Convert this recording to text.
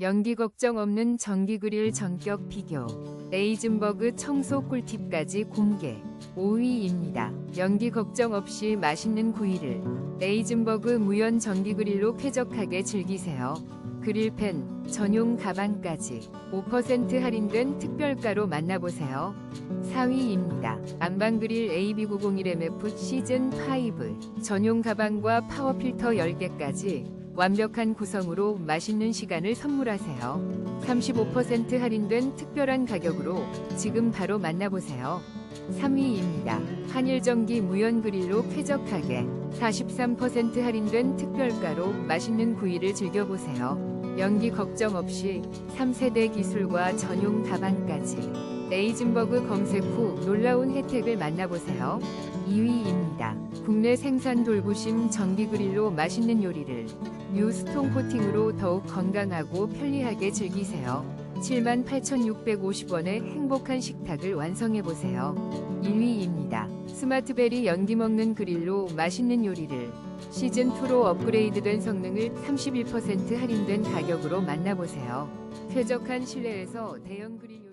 연기 걱정 없는 전기 그릴 전격 비교. 레이즌버그 청소 꿀팁까지 공개. 5위입니다. 연기 걱정 없이 맛있는 구이를 레이즌버그 무연 전기 그릴로 쾌적하게 즐기세요. 그릴팬, 전용 가방까지 5% 할인된 특별가로 만나보세요. 4위입니다. 안방그릴 AB901MF 시즌 5 전용 가방과 파워 필터 10개까지 완벽한 구성으로 맛있는 시간을 선물하세요. 35% 할인된 특별한 가격으로 지금 바로 만나보세요. 3위입니다. 한일전기 무연 그릴로 쾌적하게 43% 할인된 특별가로 맛있는 구이를 즐겨보세요. 연기 걱정 없이 3세대 기술과 전용 가방까지 레이즌버그 검색 후 놀라운 혜택을 만나보세요. 2위입니다. 국내 생산 돌부심 전기 그릴로 맛있는 요리를 뉴스톤 코팅으로 더욱 건강하고 편리하게 즐기세요. 78,650원의 행복한 식탁을 완성해보세요. 1위입니다. 스마트베리 연기 먹는 그릴로 맛있는 요리를 시즌2로 업그레이드된 성능을 31% 할인된 가격으로 만나보세요. 쾌적한 실내에서 대형 그릴 요리